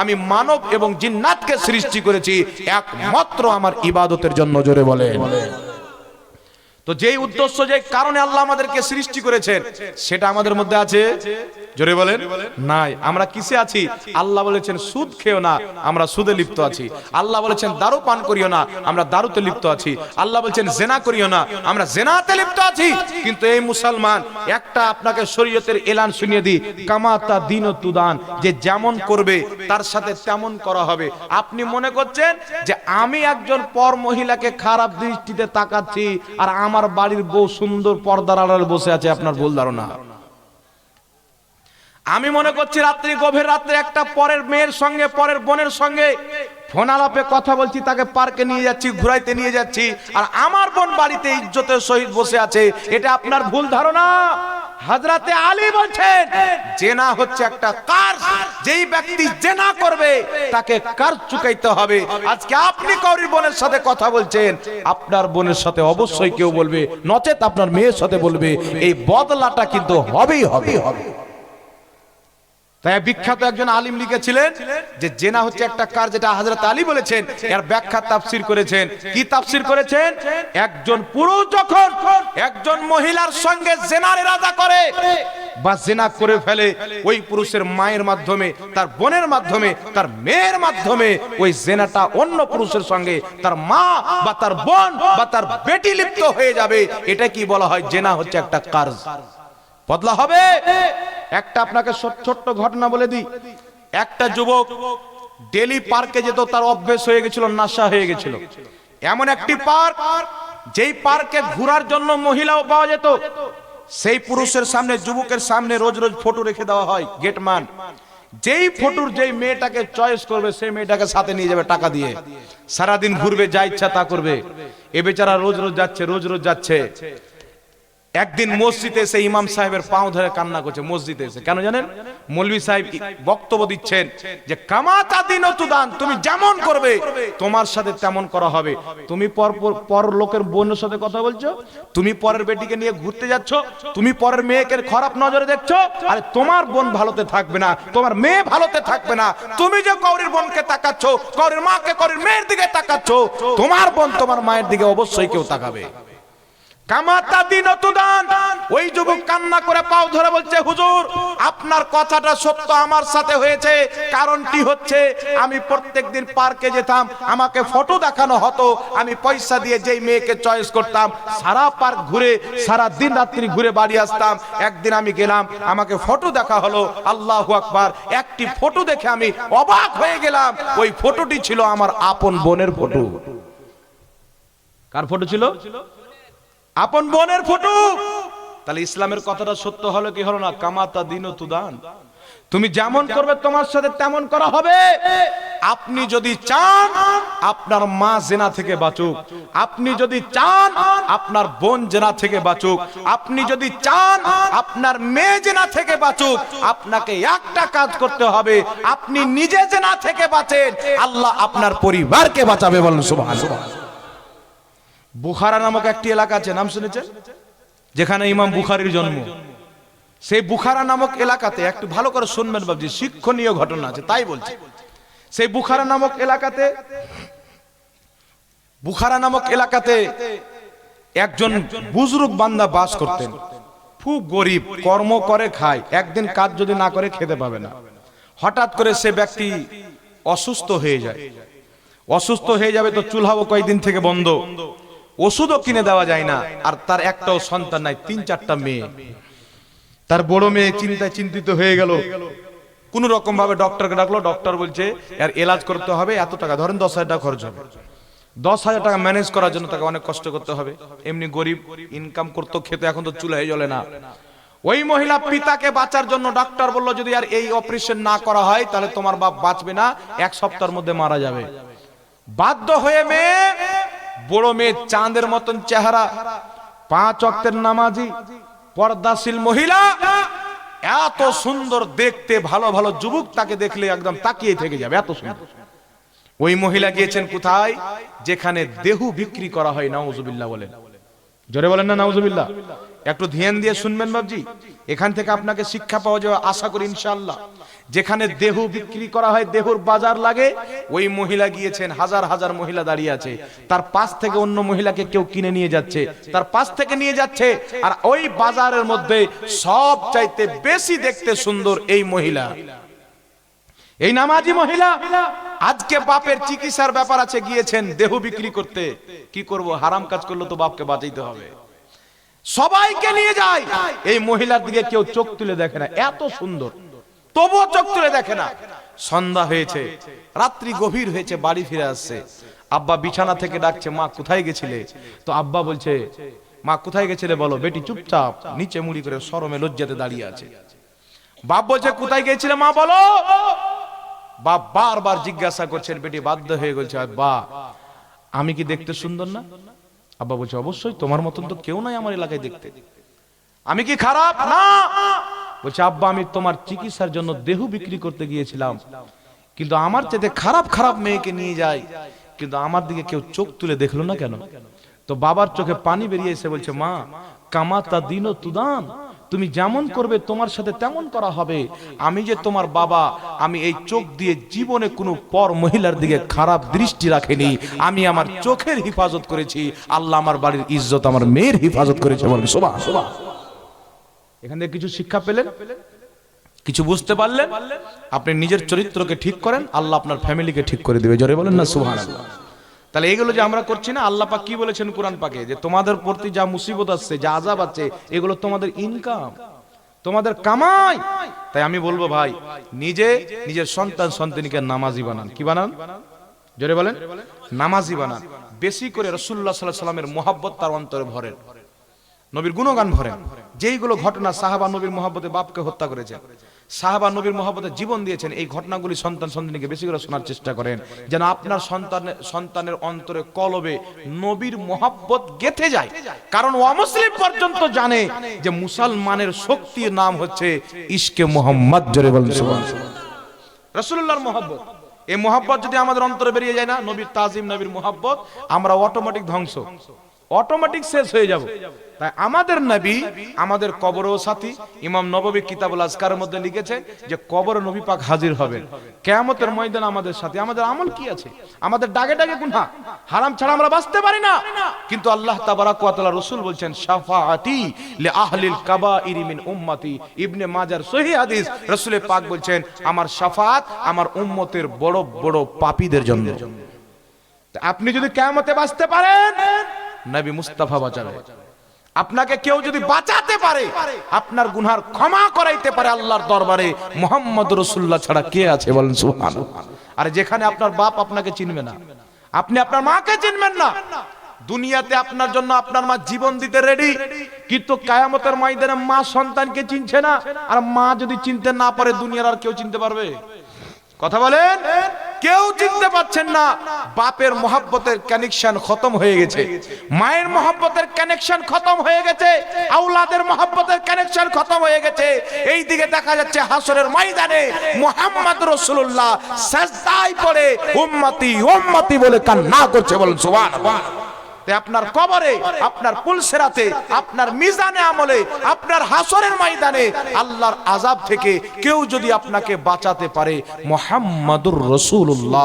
আমি মানব এবং জিন্নাতকে সৃষ্টি করেছি একমাত্র আমার ইবাদতের জন্য, জোরে বলে তো যেই উদ্দেশ্য যে কারণে আল্লাহ আমাদেরকে সৃষ্টি করেছেন, সেটা আমাদের মধ্যে আছে জোরে বলেন। নাই, আমরা কিসে আছি? আল্লাহ বলেছেন, সুদ খেও না, আমরা সুদে লিপ্ত আছি। আল্লাহ বলেছেন, দারু পান করিও না, আমরা দারুতে লিপ্ত আছি। আল্লাহ বলেছেন, জেনা করিও না, আমরা জেনাতে লিপ্ত আছি। কিন্তু এই মুসলমান, একটা আপনাকে শরীয়তের এলান শুনিয়ে দিই, কামাতা দিন তুদান, যে যেমন করবে, তার সাথে তেমন করা হবে। আপনি মনে করছেন যে আমি একজন পর মহিলাকে খারাপ দৃষ্টিতে তাকাচ্ছি, আর আমার বাড়ির বউ সুন্দর পর্দার আড়ালে বসে আছে, আপনার ভুল ধারণা? আমি মনে করছি রাত্রি গভীর রাত্রে একটা পরের মেয়ের সঙ্গে, পরের বোনের সঙ্গে ফোন আলাপে কথা বলছি, তাকে পার্কে নিয়ে যাচ্ছি, ঘুরাইতে নিয়ে যাচ্ছি, আর আমার বোন বাড়িতে ইজ্জতের সহিত বসে আছে, এটা আপনার ভুল ধারণা? হাজরাতে আলী বলছেন, জেনা হচ্ছে একটা কার, যেই ব্যক্তি জেনা করবে, তাকে কার চুকাইতে হবে? আজকে আপনি কৌরির বোনের সাথে কথা বলছেন, আপনার বোনের সাথে অবশ্যই কেউ বলবে, নচেত আপনার মেয়ের সাথে বলবে, এই বদলাটা কিন্তু হবেই হবে। হবে তাই বিখ্যাত একজন আলিম লিখেছিলেন যে জেনা হচ্ছে একটা কার যেটা হযরত আলী বলেছেন। এর ব্যাখ্যা তাফসীর করেছেন। কি তাফসীর করেছেন? একজন পুরুষ যখন একজন মহিলার সঙ্গে জেনার ইরাদা করে বা জেনা করে ফেলে, ওই পুরুষের মায়ের মাধ্যমে, তার বোনের মাধ্যমে, তার মেয়ের মাধ্যমে ওই জেনাটা অন্য পুরুষের সঙ্গে তার মা বা তার বোন বা তার বেটি লিপ্ত হয়ে যাবে। এটা কি বলা হয়? জেনা হচ্ছে একটা কার্জ বদলা হবে? একটা আপনাকে ছোট- ছোট্ট ঘটনা বলে দিই। একটা যুবক ডেলি পার্কে যেত, তার অভ্যেস হয়ে গেছিল, নাশা হয়ে গেছিল। এমন একটি পার্ক, যেই পার্কে ঘোরার জন্য মহিলাও পাওয়া যেত। সেই পুরুষের সামনে, যুবকের সামনে রোজ রোজ ফটো রেখে দেওয়া হয় গেটম্যান যেই ফটোর যেই মেয়েটাকে চয়েস করবে, সেই মেয়েটাকে সাথে নিয়ে যাবে টাকা দিয়ে। সারাদিন ঘুরবে, যা ইচ্ছা তা করবে। এ বেচারা রোজ রোজ যাচ্ছে, রোজ রোজ যাচ্ছে। একদিন মসজিদে এসে ইমাম সাহেবের পাও ধরে কান্না করছে, মসজিদে এসে। কেন জানেন? মৌলভী সাহেব বক্তব্য দিচ্ছেন যে, কামাতা দিন দান তুমি যেমন করবে, তোমার সাথে তেমন করা হবে। তুমি পর পর- লোকের বোনের সাথে কথা বলছো, তুমি পরের বেটিকে নিয়ে ঘুরতে যাচ্ছ, তুমি পরের মেয়েকে খারাপ নজরে দেখছ, আরে তোমার বোন ভালোতে থাকবে না, তোমার মেয়ে ভালোতে থাকবে না। তুমি যে কৌরির বোনকে তাকাচ্ছ, কৌরির মাকে, কৌরির মেয়ের দিকে তাকাচ্ছ, তোমার বোন তোমার মায়ের দিকে অবশ্যই কেউ তাকাবে। ওই কান্না করে পাও ধরে বলছে, হুজুর, আপনার কথাটা সত্য আমার সাথে হয়েছে। কারণটি হচ্ছে, আমি প্রত্যেকদিন পার্কে যেতাম, আমাকে ফটো দেখানো হতো, আমি পয়সা দিয়ে যেই মেয়েকে চয়েস করতাম, সারা পার্ক ঘুরে, সারা দিন রাত্রি ঘুরে বাড়ি আসতাম। একদিন আমি গেলাম, আমাকে ফটো দেখা হলো, আল্লাহ আকবার, একটি ফটো দেখে আমি অবাক হয়ে গেলাম। ওই ফটোটি ছিল আমার আপন বোনের ফটো। কার ফটো ছিল? আপন বোনের ফটো। তাহলে ইসলামের কথাটা সত্য হলো কি হলো না? কামাতা দিন তুদান। তুমি যেমন করবে তোমার সাথে তেমন করা হবে। আপনি যদি চান, আপনার মা জেনা থেকে বাঁচুক। আপনি যদি চান, আপনার বোন জেনা থেকে বাঁচুক। আপনি যদি চান, আপনার মেয়ে জেনা থেকে বাঁচুক। আপনাকে একটা কাজ করতে হবে। আপনি নিজে জেনা থেকে বাঁচেন। আল্লাহ আপনার পরিবারকে বাঁচাবে বলেন, সুবহানাল্লাহ। বুখারা নামক একটি এলাকা আছে, নাম শুনেছেন? যেখানে ইমাম বুখারির জন্ম। সেই বুখারা নামক এলাকাতে একটু ভালো করে শুনবেন বাবজি, শিক্ষণীয় ঘটনা আছে, তাই বলছি। সেই বুখারা নামক এলাকাতে, বুখারা নামক এলাকাতে একজন বুজরুক বান্দা বাস করতেন। খুব গরিব, কর্ম করে, খায়। একদিন কাজ যদি না করে, খেতে পাবে না। হঠাৎ করে সে ব্যক্তি অসুস্থ হয়ে যায়। অসুস্থ হয়ে যাবে তো চুলহাও কয়েকদিন থেকে বন্ধ? ওষুধও কিনে দেওয়া যায় না। আর তার একটাও সন্তান নাই, তিন চারটা মেয়ে। তার বড় মেয়ে চিন্তায় চিন্তিত হয়ে গেল। কোন রকম ভাবে ডক্টরকে ডাকলো, ডক্টর বলছে, এর এলাজ করতে হবে, এত টাকা, ধরেন দশ হাজার টাকা খরচ হবে। দশ হাজার টাকা ম্যানেজ করার জন্য তাকে অনেক কষ্ট করতে হবে। এমনি গরিব ইনকাম করতো, খেতে, এখন তো চুলায় জ্বলে না। ওই মহিলা পিতাকে বাঁচার জন্য ডাক্তার বলল, যদি আর এই অপারেশন না করা হয়, তাহলে তোমার বাপ বাঁচবে না, এক সপ্তাহের মধ্যে মারা যাবে। বাধ্য হয়ে মেয়ে বড় মেয়ে চাঁদের মতন চেহারা, পাঁচ অক্তের নামাজি, পর্দাশীল মহিলা, এত সুন্দর দেখতে ভালো ভালো যুবক তাকে দেখলে একদম তাকিয়ে থেকে যাবে, এত সুন্দর। ওই মহিলা গিয়েছেন কোথায়? যেখানে দেহু বিক্রি করা হয়, নাউজুবিল্লাহ বলেন। জোরে বলেন না, নাউজুবিল্লাহ। একটু ধ্যান দিয়ে শুনবেন বাবজি এখান থেকে আপনাকে শিক্ষা পাওয়া যাবে, আশা করি ইনশাআল্লাহ। যেখানে দেহ বিক্রি করা হয়, দেহর বাজার লাগে, ওই মহিলা গিয়েছেন, হাজার হাজার মহিলা দাঁড়িয়ে আছে। তার পাশ থেকে অন্য মহিলাকে কেউ কিনে নিয়ে যাচ্ছে। তার পাশ থেকে নিয়ে যাচ্ছে। আর ওই বাজারের মধ্যে সব চাইতে বেশি দেখতে সুন্দর এই মহিলা। এই নামাজি মহিলা, আজকে বাপের চিকিৎসার ব্যাপার আছে, গিয়েছেন দেহ বিক্রি করতে। কি করব, হারাম কাজ করলে তো বাপকে বাঁচাইতে হবে। সবাইকে নিয়ে যায়। এই মহিলার দিকে কেউ চোখ তুলে দেখে না। এত সুন্দর। তবুও চোখ তুলে দেখে না। সন্ধ্যা হয়েছে, রাত্রি গভীর হয়েছে, বাড়ি ফিরে আসছে। আব্বা বিছানা থেকে ডাকছে, মা, কোথায় গেছিলে? তো আব্বা বলছে, মা, কোথায় গেছিলে বলো? বেটি চুপচাপ নিচে মুড়ি করে সরমে লজ্জাতে দাঁড়িয়ে আছে। বাপ বলছে, কোথায় গেছিলে মা, বলো? বাপ বারবার জিজ্ঞাসা করছেন বেটি, বাধ্য হয়ে গেছে বা, আমি কি দেখতে সুন্দর না? আব্বা বলছে, অবশ্যই, তোমার মতন তো কেউ নাই আমার এলাকায় দেখতে। আমি কি খারাপ? না বলছে, আব্বা, আমি তোমার চিকিৎসার জন্য দেহ বিক্রি করতে গিয়েছিলাম। কিন্তু আমার চেয়ে খারাপ খারাপ মেয়েকে নিয়ে যায়। কিন্তু আমার দিকে কেউ চোখ তুলে দেখল না কেন? তো বাবার চোখে পানি বেরিয়ে এসে বলছে, মা, কামাতা দিন তুদান। তুমি যেমন করবে, তোমার সাথে তেমন করা হবে। আমি যে তোমার বাবা, আমি এই চোখ দিয়ে জীবনে কোনো পর মহিলার দিকে খারাপ দৃষ্টি রাখেনি। আমি আমার চোখের হিফাজত করেছি। আল্লাহ আমার বাড়ির ইজ্জত, আমার মেয়ের হিফাজত করেছে বলেন শোভা শোভা এখান থেকে কিছু শিক্ষা পেলেন, কিছু বুঝতে পারলেন, আপনি নিজের চরিত্রকে ঠিক করেন, আল্লাহ আপনার ফ্যামিলিকে ঠিক করে দিবে। জোরে বলেন না, সুবহানাল্লাহ। তাহলে এগুলো যে আমরা করছি না, আল্লাহ পাক কি বলেছেন কোরআন পাকে? যে তোমাদের প্রতি যা মুসিবত আসছে, যা আজাব আছে, এগুলো তোমাদের ইনকাম তোমাদের কামাই। তাই আমি বলব ভাই, নিজে নিজের সন্তান সন্তানীকে নামাজি বানান। কি বানান? জোরে বলেন, নামাজি বানান। বেশি করে রসুল্লাহ সাল্লাহ সাল্লামের মোহাব্বত তার অন্তরে ভরেন। নবীর গুণগান ভরেন। যেইগুলো ঘটনা সাহাবা নবীর মহাব্বতে বাপকে হত্যা করেছেন সাহাবা নবীর মহাব্বতে জীবন দিয়েছেন, এই ঘটনাগুলি সন্তান সন্তানীকে বেশি করে শোনার চেষ্টা করেন। যেন আপনার সন্তানের সন্তানের অন্তরে কলবে নবীর মহাব্বত গেথে যায়। কারণ অমুসলিম পর্যন্ত জানে যে মুসলমানের শক্তির নাম হচ্ছে ইশকে মোহাম্মদ, জোরে বলেন রসুল্লাহর মহাব্বত। এই মহাব্বত যদি আমাদের অন্তরে বেরিয়ে যায় না, নবীর তাজিম, নবীর মহাব্বত, আমরা অটোমেটিক ধ্বংস। অটোমেটিক শেষ হয়ে যাব। তাই আমাদের নবী, আমাদের কবর ও সাথী, ইমাম নববী কিতাবুল আজকারের মধ্যে লিখেছে যে কবর নবী পাক হাজির হবেন। কেয়ামতের ময়দান আমাদের সাথে, আমাদের আমল কি আছে? আমাদের ডাগে ডাগে গুনাহ। হারাম ছাড়া আমরা বাঁচতে পারি না। কিন্তু আল্লাহ তাবারাক ওয়া তাআলা রাসূল বলছেন, শাফাআতি লি আহলিল কাবাইরি মিন উম্মতি। ইবনে মাজার সহিহ হাদিস রাসূল পাক বলছেন, আমার শাফাত আমার উম্মতের বড় বড় পাপীদের জন্য। আপনি যদি কেয়ামতে বাঁচতে পারেন নবী মুস্তাফা বাঁচাবে আপনাকে কেউ যদি বাঁচাতে পারে, আপনার গুনহার ক্ষমা করাইতে পারে আল্লাহর দরবারে, মোহাম্মদ রসুল্লাহ ছাড়া কে আছে বলেন সুহান আর যেখানে আপনার বাপ আপনাকে চিনবে না, আপনি আপনার মাকে চিনবেন না। দুনিয়াতে আপনার জন্য আপনার মা জীবন দিতে রেডি কিন্তু কায়ামতের ময়দানে মা সন্তানকে চিনছে না। আর মা যদি চিনতে না পারে, দুনিয়ার আর কেউ চিনতে পারবে? কথা বলেন? কেউ চিনতে পারছেন না, বাপের মহাব্বতের কানেকশন খতম হয়ে গেছে। মায়ের মহাব্বতের কানেকশন খতম হয়ে গেছে, আউলাদের মহাব্বতের কানেকশন খতম হয়ে গেছে। এই দিকে দেখা যাচ্ছে হাসরের ময়দানে মোহাম্মদ রসুল্লাহ সাজদায় পড়ে, উম্মতি উম্মতি বলে কান্না করছে বলেন সুবহানাল্লাহ। আপনার কবরে, আপনার পুলসেরাতে, আপনার মিজানে আমলে, আপনার হাসরের ময়দানে আল্লাহর আজাব থেকে কেউ যদি আপনাকে বাঁচাতে পারে, মোহাম্মদুর রসুল্লাহ